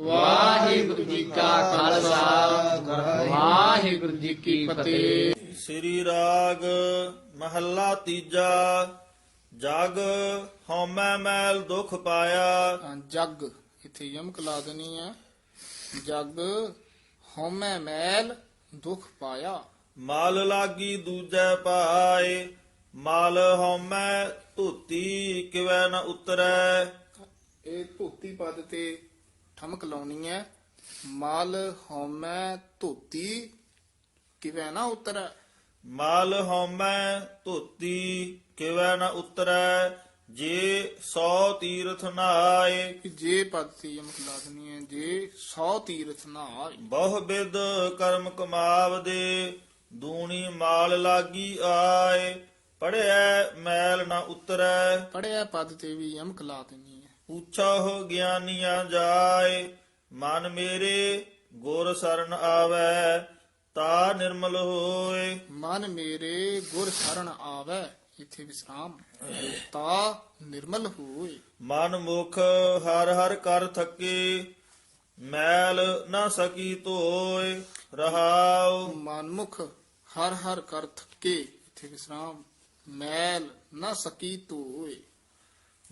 ਵਾਹਿਗੁਰੂ ਜੀ ਕਾ ਖਾਲਸਾ। ਵਾਹਿਗੁਰੂ ਜੀ ਕੀ ਫਤਿਹ। ਸ੍ਰੀ ਰਾਗ ਮਹੱਲਾ ਤੀਜਾ। ਜਗ ਹਉਮੈ ਮੈਲ ਦੁਖ ਪਾਇਆ। ਜਗ। ਇੱਥੇ ਯਮਕ ਲਾ ਦੇਣੀ ਹੈ ਜਗ ਹਉਮੈ ਮੈਲ ਦੁਖ ਪਾਇਆ। ਮਲ ਲਾਗੀ ਦੂਜੈ ਪਾਏ। ਮਲ ਹਉਮੈ ਧੁੱਤੀ ਕਿਵੈ ਨ ਉਤਰੈ। ਇਹ ਧੋਤੀ ਪਦ ਤੇ ਠਮਕ ਲਾਉਣੀ ਹੈ। ਮਲ ਹਉਮੈ ਧੋਤੀ ਕਿਵੇਂ ਨਾ ਉਤਰੈ। ਮਲ ਹਉਮੈ ਧੁੱਤੀ ਕਿਵੈ ਨ ਉਤਰੈ। ਜੇ ਸੌ ਤੀਰਥ ਨਾਏ। ਜੇ ਪਦ ਤੇ ਯਮਕ ਲਾ ਦੇਣੀ ਹੈ। ਜੇ 100 ਤੀਰਥ ਨਾ ਆਏ ਬਹੁ ਬਿਦ ਕਰਮ ਕਮਾਵਦੇ ਦੂਣੀ ਮਾਲ ਲਾਗੀ ਆਏ। ਪੜਿਆ ਮੈਲ ਨ ਉਤਰੈ। ਪੜਿਆ ਪਦ ਤੇ ਵੀ ਯਮਕ ਲਾ ਦੇਣੀ ਹੈ। ਪੁੱਛਾ ਹੋ ਗਿਆਨੀਆਂ ਜਾਏ ਮਨ ਮੇਰੇ ਗੁਰ ਸਰਨ ਆਵੈ ਤਾ ਨਿਰਮਲ ਹੋਏ। ਮਨ ਮੇਰੇ ਗੁਰ ਸ਼ਰਨ ਆਵੈ ਇਥੇ ਵਿਸਰਾਮ। ਤਾ ਨਿਰਮਲ ਹੋਏ। ਮਨ ਮੁਖ ਹਰ ਹਰ ਕਰ ਥਕੇ ਮੈਲ ਨਾ ਸਕੀ ਧੋਏ ਰਹਾਉ। ਮਨਮੁਖ ਹਰ ਹਰ ਕਰ ਥਕੇ ਇਥੇ ਵਿਸਰਾਮ। ਮੈਲ ਨਾ ਸਕੀ ਧੋਏ।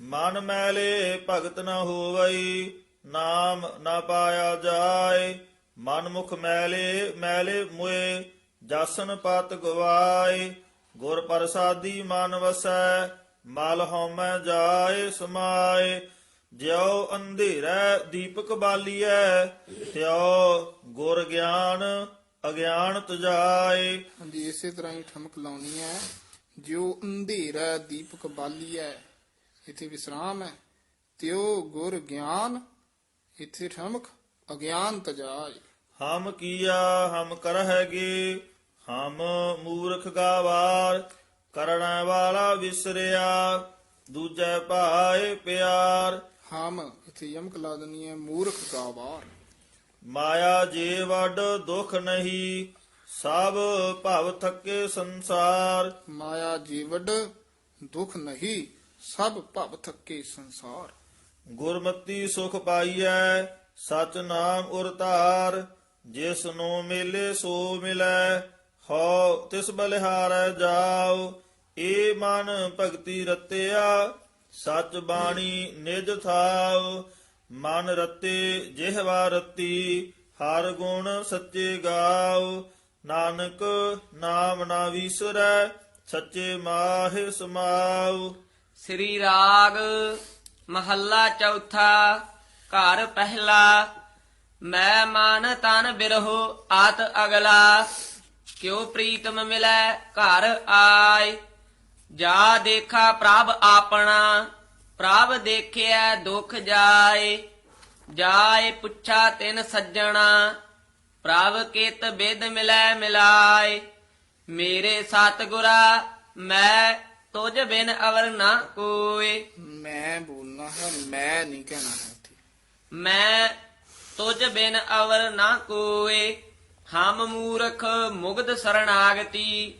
ਮਨ ਮੈਲੇ ਭਗਤ ਨ ਹੋਵਈ, ਨਾਮ ਨਾ ਪਾਇਆ ਜਾਏ। ਮਨ ਮੁਖ ਮੈਲੇ ਮੈਲੇ ਮੁਏ, ਜਾਸਨ ਪਤ ਗਵਾਏ। ਗੁਰ ਪ੍ਰਸਾਦੀ ਮਨ ਵਸੈ, ਮਲ ਹਉਮੈ ਜਾਏ ਸਮਾਏ। ਜਿਉ ਅੰਧੇਰੈ ਦੀਪਕ ਬਾਲੀਐ, ਤਿਉ ਗੁਰ ਗਿਆਨ ਅਗਿਆਨ ਤੁਜਾਏ ਹਾਂਜੀ, ਇਸੇ ਤਰ੍ਹਾਂ ਹੀ ਠਮਕ ਲਾਉਣੀ ਹੈ। ਜਿਉ ਅੰਧੇਰਾ ਦੀਪਕ ਬਾਲੀਐ ਇਥੇ ਵਿਸਰਾਮ ਹੈ। ਤਿਉ ਗੁਰ ਗਿਆਨ ਇਥੇ ਠਮਕ ਅਗਿਆਨ ਤਜਾਏ। ਹਮ ਕੀਆ ਹਮ ਕਰਹਿਗੇ ਹਮ ਮੂਰਖ ਗਾਵਾਰ ਕਰਣਾ ਵਾਲਾ ਵਿਸਰਿਆ ਦੂਜੈ ਭਾਏ ਪਿਆਰ। ਹਮ ਇਥੇ ਯਮਕ ਲਾ ਦੇਣੀ ਹੈ ਮੂਰਖ ਗਾਵਾਰ। ਮਾਇਆ ਜੇ ਵੱਡ ਦੁਖ ਨਹੀਂ ਸਭ ਭਵ ਥਕੇ ਸੰਸਾਰ। ਮਾਇਆ ਜੀਵਡ ਦੁਖ ਨਹੀਂ ਸਭ ਭਵ ਥਕੇ ਸੰਸਾਰ। ਗੁਰਮਤੀ ਸੁਖ ਪਾਈਐ ਸਚ ਨਾਮ ਉਰਤਾਰ ਜਿਸ ਨੂੰ ਮਿਲੇ ਸੋ ਮਿਲੈ, ਹਉ ਤਿਸ ਬਲਿਹਾਰੈ ਜਾਉ, ਏ ਮਨ ਭਗਤੀ ਰਤਿਆ, ਸਚ ਬਾਣੀ ਨਿਜ ਥਾਉ, ਮਨ ਰਤੇ ਜਿਹਵਾ ਰਤੀ, ਹਰ ਗੁਣ ਸੱਚੇ ਗਾਉ, ਨਾਨਕ ਨਾਮ ਨਾ ਵਿਸਰੈ, ਸੱਚੇ ਮਾਹਿ ਸਮਾਉ। ਸ੍ਰੀ ਰਾਗ ਮਹੱਲਾ ਚੌਥਾ, ਘਰ ਪਹਿਲਾ, ਮੈਂ ਮਨ ਤਨ ਬਿਰਹੋ ਆਤ ਅਗਲਾ। ਕਿਉ ਪ੍ਰੀਤਮ ਮਿਲੈ ਘਰ ਆਏ, ਜਾ ਦੇਖਾ ਪ੍ਰਭ ਆਪਣਾ, ਪ੍ਰਭ ਦੇਖਿਆ ਦੁਖ ਜਾਏ। ਜਾਏ ਪੁੱਛਾ ਤਿਨ ਸੱਜਣਾ, ਪ੍ਰਭ ਕਿਤ ਬੇਦ ਮਿਲੈ ਮਿਲਾਏ। ਮੇਰੇ ਸਤਿਗੁਰਾ, ਮੈਂ ਤੁਝ ਬਿਨ ਅਵਰ ਨਾ ਕੋਏ ਮੈਂ ਬੋਲਣਾ ਹੈ ਮੈਂ ਨਹੀਂ ਕਹਿਣਾ ਹੈ ਇੱਥੇ। ਮੈਂ ਤੁਝ ਬਿਨ ਅਵਰ ਨਾ ਕੋਏ ਹਮ ਮੂਰਖ ਮੁਗਧ ਸਰਣਾਗਤੀ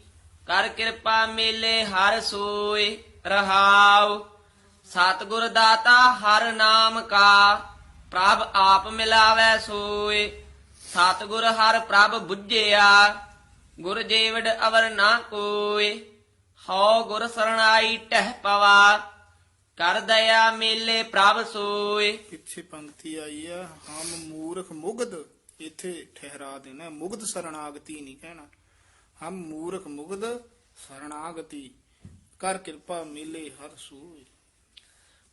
ਕਰ ਕਿਰਪਾ ਮੇਲੇ ਹਰ ਸੋਏ ਰਹਾਉ। ਸਤਿਗੁਰ ਦਾਤਾ ਹਰ ਨਾਮ ਕਾ ਪ੍ਰਭ ਆਪ ਮਿਲਾਵੈ ਸੋਏ। ਸਤਿਗੁਰ ਹਰ ਪ੍ਰਭ ਬੁੱਝਿਆ ਗੁਰ ਜੀਵੜ ਅਵਰ ਨਾ ਕੋਏ ਹਉ ਗੁਰ ਸਰਣਾਈ ਟਹਿ ਪਵਾ ਕਰ ਦਇਆ ਮੇਲੇ ਪ੍ਰਭ ਸੋਏ। ਪਿੱਛੇ ਪੰਕਤੀ ਆਈ ਹੈ ਹਮ ਮੂਰਖ ਮੁਗਧ ਇੱਥੇ ਠਹਿਰਾ ਦੇਣਾ ਮੁਗਧ ਸਰਣਾਗਤੀ ਨਹੀਂ ਕਹਿਣਾ। ਹਮ ਮੂਰਖ ਮੁਗਧ ਸਰਣਾਗਤੀ ਕਰ ਕਿਰਪਾ ਮਿਲੇ ਹਰ ਸੂਏ।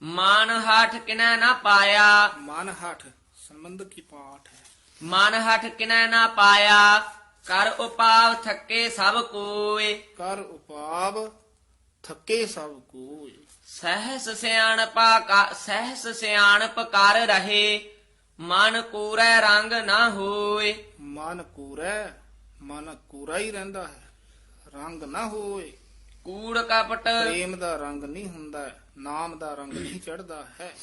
ਮਨ ਹਠ ਕਿਨੈ ਨਾ ਪਾਇਆ। ਮਨ ਹਠ ਸੰਬੰਧ ਕੀ ਪਾਠ ਹੈ? ਮਨ ਹਠ ਕਿਨੈ ਨਾ ਪਾਇਆ। ਕਰ ਉਪਾਵ ਥੱਕੇ ਸਭ ਕੋਏ। ਕਰ ਉਪਾਵ ਥੱਕੇ ਸਭ ਕੋਏ। ਸਹਿਸ ਸਿਆਣਪਾ ਕਾ ਸਹਿਸ ਸਿਆਣਪ ਕਰ ਰਹੇ। ਮਨ ਕੂਰੈ ਰੰਗ ਨਾ ਹੋਏ। ਮਨ ਕੂਰੈ ਮਨ ਕੂਰਾ ਹੀ ਰਹਿੰਦਾ ਹੈ। ਰੰਗ ਨਾ ਹੋਏ। ਕੂੜ ਕਪਟ। ਪ੍ਰੇਮ ਦਾ ਰੰਗ ਨਹੀਂ ਹੁੰਦਾ ਨਾਮ ਦਾ ਰੰਗ ਨਹੀਂ ਚੜਦਾ ਹੈ।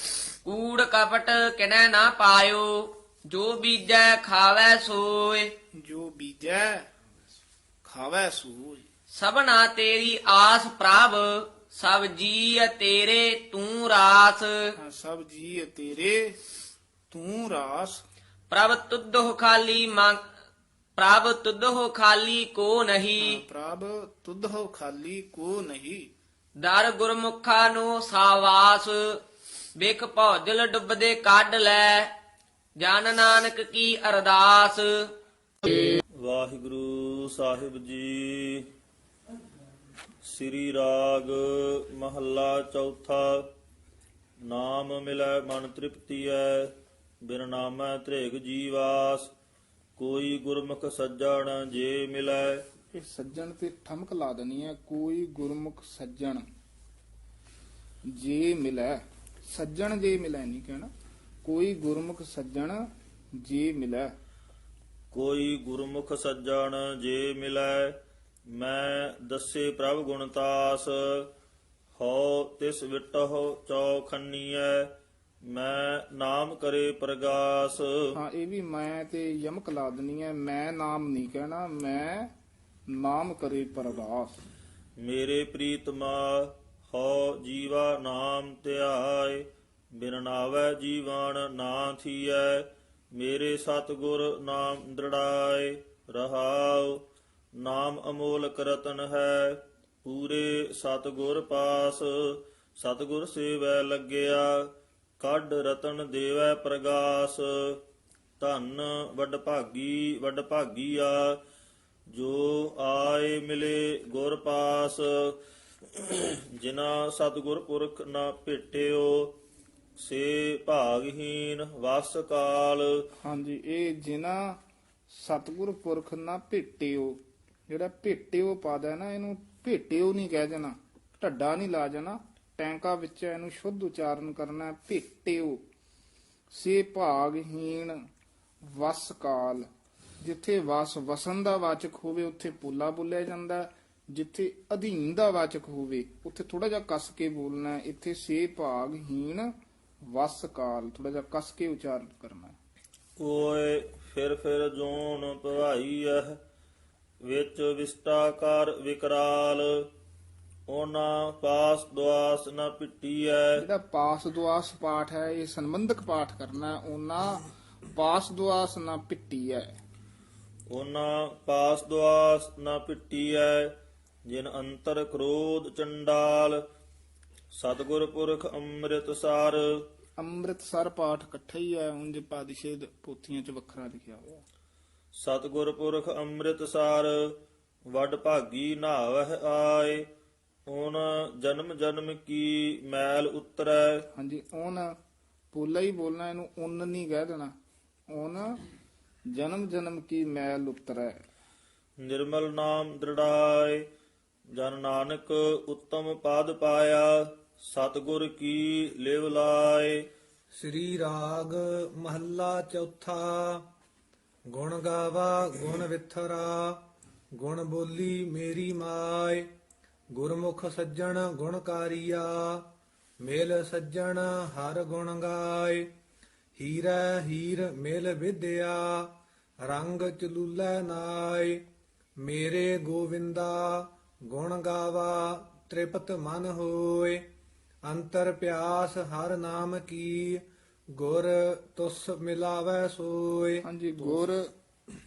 ਕੂੜ ਕਪਟ ਕਿਨੈ ਨਾ ਪਾਇਓ। ਜੋ ਬੀਜੈ ਖਾਵੈ ਸੋਏ। ਜੋ ਬੀਜੈ ਖਾਵੈ ਸੂਝ ਸਭਨਾ ਤੇਰੀ ਆਸ ਪ੍ਰਭ ਸਭ ਜੀ ਤੇਰੇ ਤੂੰ ਰਾਸ। ਸਭ ਜੀ ਤੇਰੇ ਤੂੰ ਰਾਸ। ਪ੍ਰਭ ਤੁਧੋ ਖਾਲੀ ਮੰਗ ਪ੍ਰਭ ਤੁਧੋ ਖਾਲੀ ਕੋ ਨਹੀਂ। ਪ੍ਰਭ ਤੁਧ ਹੋ ਖਾਲੀ ਕੋ ਨਹੀਂ। ਦਰ ਗੁਰਮੁਖਾ ਨੂੰ ਸਾਵਾਸ ਵੇਖ ਭੌਜਲ ਡੁੱਬਦੇ ਕੱਢ ਲੈ। ਜਨ ਨਾਨਕ ਕੀ ਅਰਦਾਸ। ਵਾਹਿਗੁਰੂ ਸਾਹਿਬ ਜੀ ਸ੍ਰੀ ਰਾਗ ਮਹੱਲਾ ਚੌਥਾ ਨਾਮ ਮਿਲੈ ਮਨ ਤ੍ਰਿਪਤੀਐ ਬਿਨ ਨਾਮੈ ਤ੍ਰਿਗ ਜੀਵਾਸ ਕੋਈ ਗੁਰਮੁਖ ਸੱਜਣ ਜੇ ਮਿਲੈ। ਇਹ ਸੱਜਣ ਤੇ ਠਮਕ ਲਾ ਦੇਣੀ ਹੈ ਕੋਈ ਗੁਰਮੁਖ ਸੱਜਣ ਜੇ ਮਿਲੈ। ਸੱਜਣ ਜੇ ਮਿਲੈ ਨਹੀਂ ਕਹਿਣਾ। ਕੋਈ ਗੁਰਮੁਖ ਸੱਜਣ ਜੇ ਮਿਲੈ। ਕੋਈ ਗੁਰਮੁਖ ਸੱਜਣ ਜੇ ਮਿਲੈ ਮੈਂ ਦੱਸੇ ਪ੍ਰਭ ਗੁਣਤਾਸ ਹਉ ਤਿਸ ਵਿਟਹੁ ਚੌਖੰਨੀਐ ਮੈਂ ਨਾਮ ਕਰੇ ਪ੍ਰਗਾਸ। ਹਾਂ ਇਹ ਵੀ ਮੈਂ ਤੇ ਯਮਕ ਲਾ ਦੇਣੀ ਹੈ ਮੈਂ ਨਾਮ ਨਹੀਂ ਕਹਿਣਾ ਮੈਂ ਨਾਮ ਕਰੇ ਪਰਵਾਸ ਮੇਰੇ ਪ੍ਰੀਤਮਾ ਹਉ ਜੀਵਾ ਨਾਮ ਧਿਆਏ ਬਿਨ ਨਾਵੈ ਜੀਵਨ ਨਾ ਥੀਐ, ਮੇਰੇ ਸਤਿਗੁਰ ਨਾਮ ਦ੍ਰਿੜਾਏ ਰਹਾਉ, ਨਾਮ ਅਮੋਲਕ ਰਤਨ ਹੈ, ਪੂਰੇ ਸਤਿਗੁਰ ਪਾਸ, ਸਤਿਗੁਰ ਸੇਵੈ ਲੱਗਿਆ, ਕੱਢ ਰਤਨ ਦੇਵੈ ਪ੍ਰਗਾਸ, ਧੰਨ ਵੱਡ ਭਾਗੀ ਵੱਡ ਆ ਜੋ ਆਏ ਮਿਲੇ ਗੁਰ ਪਾਸ ਜਿਨਾ ਸਤਿਗੁਰ ਪੁਰਖ ਨਾ ਭੇਟਿਓ ਸੇ ਭਾਗਹੀਨ ਵਸ ਕਾਲ ਹਾਂਜੀ ਇਹ ਜਿਨਾ ਸਤਿਗੁਰ ਪੁਰਖ ਨਾ ਭੇਟਿਓ ਜਿਹੜਾ ਭੇਟਿਓ ਪਾਦਾ ਨਾ ਇਹਨੂੰ ਭੇਟਿਓ ਨਹੀਂ ਕਹਿ ਦੇਣਾ ਢੱਡਾ ਨਹੀਂ ਲਾ ਜਾਣਾ ਟੈਂਕਾ ਵਿੱਚ ਇਹਨੂੰ ਸ਼ੁੱਧ ਉਚਾਰਨ ਕਰਨਾ ਹੈ, ਭੇਟਿਓ ਸੇ ਭਾਗਹੀਣ ਵਸ ਕਾਲ ਜਿੱਥੇ ਵਸ ਵਸਨ ਦਾ ਵਾਚਕ ਹੋਵੇ ਉੱਥੇ ਪੋਲਾ ਬੋਲਿਆ ਜਾਂਦਾ ਹੈ। ਜਿੱਥੇ ਅਧੀਨ ਦਾ ਵਾਚਕ ਹੋਵੇ ਉੱਥੇ ਥੋੜਾ ਜਿਹਾ ਕੱਸ ਕੇ ਬੋਲਣਾ ਹੈ। ਇੱਥੇ ਸੇ ਭਾਗਹੀਣ ਵਸ ਕਾਲ ਥੋੜਾ ਜਿਹਾ ਕੱਸ ਕੇ ਉਚਾਰਨ ਕਰਨਾ ਹੈ। ਓਏ ਫਿਰ ਫਿਰ ਜੋਨ ਭਵਾਈਐ ਵਿੱਚ ਵਿਸਟਾਕਾਰ ਵਿਕਰਾਲ ਉਹਨਾਂ ਪਾਸ ਦੁਆਸ ਨਾ ਪਿੱਟੀਐ ਜਿਹੜਾ ਪਾਸ ਦੁਆਸ ਪਾਠ ਹੈ ਇਹ ਸੰਬੰਧਕ ਪਾਠ ਕਰਨਾ ਹੈ। ਉਹਨਾਂ ਪਾਸ ਦੁਆਸ ਨਾ ਪਿੱਟੀ ਹੈ ਉਹਨਾਂ ਪਾਸ ਦੁਆਸ ਨਾ ਪਿੱਟੀਐ ਜਿਨ ਅੰਤਰ ਕ੍ਰੋਧ ਚੰਡਾਲ ਸਤਿਗੁਰ ਪੁਰਖ ਅੰਮ੍ਰਿਤ ਸਾਰ। ਅੰਮ੍ਰਿਤਸਰ ਪਾਠ ਇਕੱਠਾ ਹੀ ਹੈ ਉਂਝ ਪਾਦਿਸ਼ੇਦ ਪੋਥੀਆਂ 'ਚ ਵੱਖਰਾ ਲਿਖਿਆ ਹੋਇਆ। ਸਤਿਗੁਰ ਪੁਰਖ ਅੰਮ੍ਰਿਤ ਸਾਰ ਵੱਡ ਭਾਗੀ ਨਾਵਹਿ ਆਏ ਓਨ ਜਨਮ ਜਨਮ ਕੀ ਮੈਲ ਉਤਰੈ। ਹਾਂਜੀ ਉਹਨ ਪੋਲਾ ਹੀ ਬੋਲਣਾ ਇਹਨੂੰ ਉਨ ਨਹੀਂ ਕਹਿ ਦੇਣਾ। ਉਹਨ ਜਨਮ ਜਨਮ ਕੀ ਮੈਲ ਉਤਰੈ। ਨਿਰਮਲ ਨਾਮ ਦ੍ਰਿੜਾਏ ਜਨ ਨਾਨਕ ਉੱਤਮ ਪਦ ਪਾਇਆ। ਸਤਿਗੁਰ ਕੀ ਲਿਵ ਲਾਏ। ਸ੍ਰੀ ਰਾਗ ਮਹੱਲਾ ਚੌਥਾ। ਗੁਣ ਗਾਵਾ, ਗੁਣ ਵਿਥਰਾ, ਗੁਣ ਬੋਲੀ ਮੇਰੀ ਮਾਏ। ਗੁਰਮੁਖ ਸੱਜਣ ਗੁਣਕਾਰੀਆ ਮੇਲ ਸੱਜਣ, ਹਰ ਗੁਣ ਗਾਏ। ਹੀਰਾ ਹੀਰ, ਮੇਲ ਵਿਦਿਆ ਰੰਗ ਚਲੂਲੇ ਨਾਏ। ਮੇਰੇ ਗੋਵਿੰਦਾ, ਗੁਣ ਗਾਵਾ, ਤ੍ਰਿਪਤ ਮਨ ਹੋਏ। ਅੰਤਰ ਪਿਆਸ ਹਰ ਨਾਮ ਕੀ ਗੁਰ ਤੁਸ ਮਿਲਾਵੈ ਸੋਏ ਹਾਂਜੀ ਗੁਰ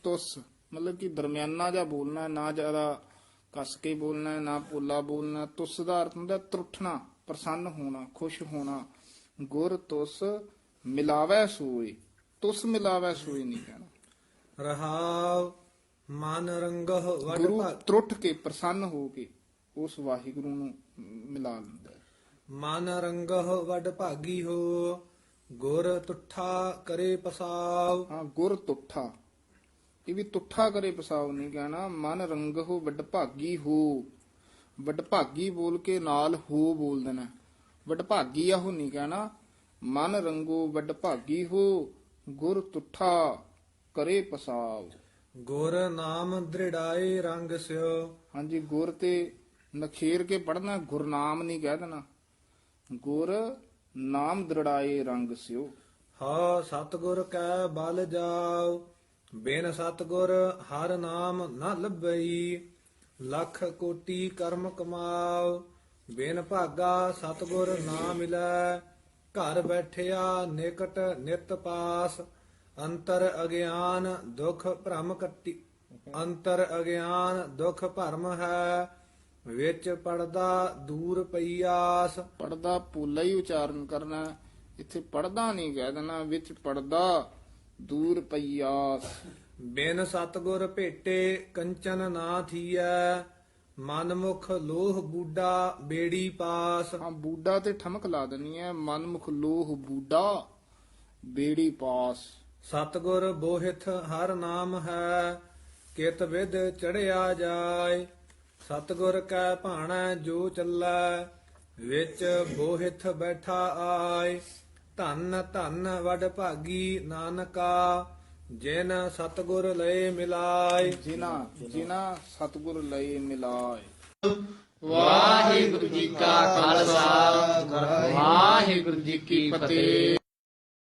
ਤੁਸ ਮਤਲਬ ਕਿ ਦਰਮਿਆਨਾ ਜਿਹਾ ਬੋਲਣਾ ਨਾ ਜ਼ਿਆਦਾ ਕੱਸ ਕੇ ਬੋਲਣਾ ਨਾ ਪੋਲਾ ਬੋਲਣਾ। ਤੁਸ ਦਾ ਅਰਥ ਹੁੰਦਾ ਤਰੁੱਠਣਾ ਪ੍ਰਸੰਨ ਹੋਣਾ ਖੁਸ਼ ਹੋਣਾ ਗੁਰ ਤੁਸ ਮਿਲਾਵੈ ਸੋਈ ਤੁਸ ਮਿਲਾਵੈ ਸੋਈ ਨਹੀਂ ਕਹਿਣਾ ਰਹਾਵ ਮਨ ਰੰਗਹ ਵਡ ਗੁਰੂ ਤਰੁੱਠ ਕੇ ਪ੍ਰਸੰਨ ਹੋ ਕੇ ਉਸ ਵਾਹਿਗੁਰੂ ਨੂੰ ਮਿਲਾ ਲੈਂਦਾ। ਮਨ ਰੰਗਹ ਵੱਡ ਭਾਗੀ ਹੋ ਗੁਰ ਤੁਠਾ ਕਰੇ ਪਸਾਵ। ਹਾਂ ਗੁਰ ਤੁੱਠਾ। ਇਹ ਵੀ ਤੁੱਠਾ ਕਰੇ ਪਸਾਉ ਨਹੀਂ ਕਹਿਣਾ ਮਨ ਰੰਗਹੁ ਵੱਡ ਭਾਗੀ ਹੋ। ਵੱਡ ਭਾਗੀ ਬੋਲ ਕੇ ਨਾਲ ਹੋ ਬੋਲ ਦੇਣਾ। ਵੱਡ ਭਾਗੀ ਆਹੋ ਨਹੀਂ ਕਹਿਣਾ ਮਨ ਰੰਗੋ ਵੱਡ ਭਾਗੀ ਹੋ ਗੁਰ ਤੁੱਠਾ ਕਰੇ ਪਸਾਉ ਗੁਰ ਨਾਮ ਦ੍ਰਿੜਾਏ ਰੰਗ ਸਿਓ। ਹਾਂਜੀ ਗੁਰ ਤੇ ਨਖੇਰ ਕੇ ਪੜਨਾ ਗੁਰਨਾਮ ਨਹੀਂ ਕਹਿ ਦੇਣਾ। ਗੁਰ ਨਾਮ ਦ੍ਰਿੜਾਏ ਰੰਗ ਸਿਓ ਹਾ ਸਤਗੁਰ ਕੈ ਬਲ ਜਾਓ ਬਿਨ ਸਤਗੁਰ ਹਰ ਨਾਮ ਨ ਲੱਭਈ। ਲੱਖ ਕੋਟੀ ਕਰਮ ਕਮਾਉ, ਬਿਨ ਭਾਗਾ ਸਤਗੁਰ ਨਾ ਮਿਲੈ। ਘਰ ਬੈਠਿਆ ਨਿਕਟ ਨਿਤ ਪਾਸ, ਅੰਤਰ ਅਗਿਆਨ ਦੁਖ ਭ੍ਰਮ ਕੱਟੀ ਅੰਤਰ ਅਗਿਆਨ ਦੁਖ ਭਰਮ ਹੈ। ਵਿੱਚ ਪੜਦਾ ਦੂਰ ਪਈਆਸ ਪੜਦਾ ਪੂਲਾ ਹੀ ਉਚਾਰਨ ਕਰਨਾ। ਇੱਥੇ ਪੜਦਾ ਨਹੀਂ ਕਹਿ ਦੇਣਾ ਵਿੱਚ ਪੜਦਾ ਦੂਰ ਪਈਆਸ ਬਿਨ ਸਤਗੁਰ ਭੇਟੇ ਕੰਚਨ ਨਾ ਥੀਐ ਮਨਮੁਖ ਲੋਹ ਬੂਡਾ ਬੇੜੀ ਪਾਸ। ਹਾਂ ਬੂਡਾ ਤੇ ਠਮਕ ਲਾ ਦੇਣੀ ਹੈ ਮਨਮੁਖ ਲੋਹ ਬੂਡਾ ਬੇੜੀ ਪਾਸ। ਸਤਗੁਰ ਬੋਹਿਥ ਹਰ ਨਾਮ ਹੈ ਕਿਤ ਵਿਦ ਚੜਿਆ ਜਾਏ। ਸਤਗੁਰ ਕੈ ਭਾਣੈ ਜੋ ਚੱਲੈ ਵਿੱਚ ਬੋਹਿਥ ਬੈਠਾ ਆਏ। ਧੰਨ ਧੰਨ ਵਡ ਭਾਗੀ ਨਾਨਕਾ ਜਿਨ ਸਤਗੁਰ ਲਏ ਮਿਲਾਏ। ਜਿਨਾ ਜਿਨਾ ਸਤਗੁਰ ਲਈ ਮਿਲਾਏ। ਵਾਹਿਗੁਰੂ ਜੀ ਕਾ ਖਾਲਸਾ ਵਾਹਿਗੁਰੂ ਜੀ ਕੀ ਫਤਿਹ।